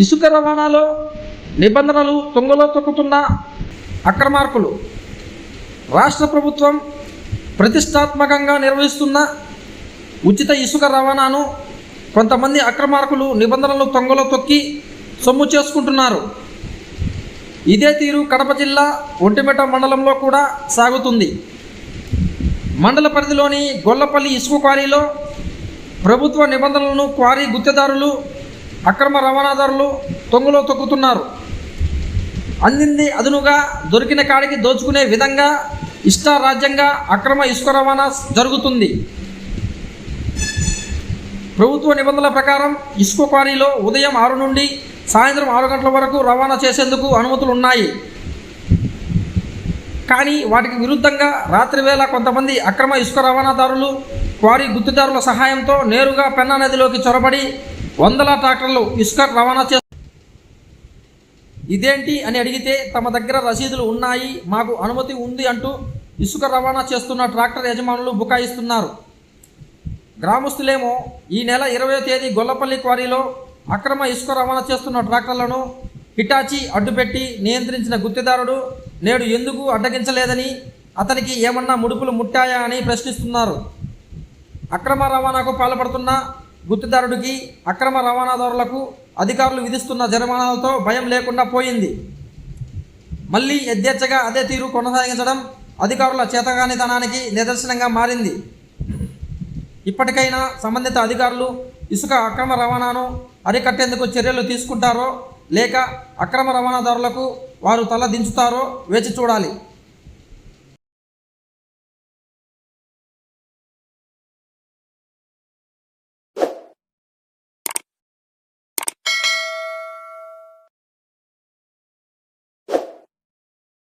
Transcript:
ఇసుక రవాణాలో నిబంధనలు తొంగలో తొక్కుతున్న అక్రమార్కులు. రాష్ట్ర ప్రభుత్వం ప్రతిష్టాత్మకంగా నిర్వహిస్తున్న ఉచిత ఇసుక రవాణాను కొంతమంది అక్రమార్కులు నిబంధనలు తొంగలో తొక్కి సొమ్ము చేసుకుంటున్నారు. ఇదే తీరు కడప జిల్లా ఒంటిమిట మండలంలో కూడా సాగుతుంది. మండల పరిధిలోని గొల్లపల్లి ఇసుక క్వారీలో ప్రభుత్వ నిబంధనలను క్వారీ గుత్తేదారులు అక్రమ రవాణాదారులు తొంగలో తొక్కుతున్నారు. అందింది అదునుగా దొరికిన కాడికి దోచుకునే విధంగా ఇష్టారాజ్యంగా అక్రమ ఇసుక రవాణా జరుగుతుంది. ప్రభుత్వ నిబంధనల ప్రకారం ఇసుక క్వారీలో ఉదయం ఆరు నుండి సాయంత్రం ఆరు గంటల వరకు రవాణా చేసేందుకు అనుమతులు ఉన్నాయి కానీ వాటికి విరుద్ధంగా రాత్రి వేళ కొంతమంది అక్రమ ఇసుక రవాణాదారులు క్వారీ గుత్తిదారుల సహాయంతో నేరుగా పెన్నా నదిలోకి చొరబడి వందల ట్రాక్టర్లు ఇసుక రవాణా చే ఇదేంటి అని అడిగితే తమ దగ్గర రసీదులు ఉన్నాయి మాకు అనుమతి ఉంది అంటూ ఇసుక రవాణా చేస్తున్న ట్రాక్టర్ యజమానులు బుకాయిస్తున్నారు. గ్రామస్తులేమో ఈ నెల ఇరవై తేదీ గొల్లపల్లి క్వారీలో అక్రమ ఇసుక రవాణా చేస్తున్న ట్రాక్టర్లను హిటాచి అడ్డుపెట్టి నియంత్రించిన గుత్తిదారుడు నేడు ఎందుకు అడ్డగించలేదని అతనికి ఏమన్నా ముడుపులు ముట్టాయా అని ప్రశ్నిస్తున్నారు. అక్రమ రవాణాకు పాల్పడుతున్న గుర్తుదారుడికి అక్రమ రవాణాదారులకు అధికారులు విధిస్తున్న జరిమానాలతో భయం లేకుండా పోయింది. మళ్ళీ యథేచ్ఛగా అదే తీరు కొనసాగించడం అధికారుల చేతగానితనానికి నిదర్శనంగా మారింది. ఇప్పటికైనా సంబంధిత అధికారులు ఇసుక అక్రమ రవాణాను అరికట్టేందుకు చర్యలు తీసుకుంటారో లేక అక్రమ రవాణాదారులకు వారు తల దించుతారో వేచి చూడాలి.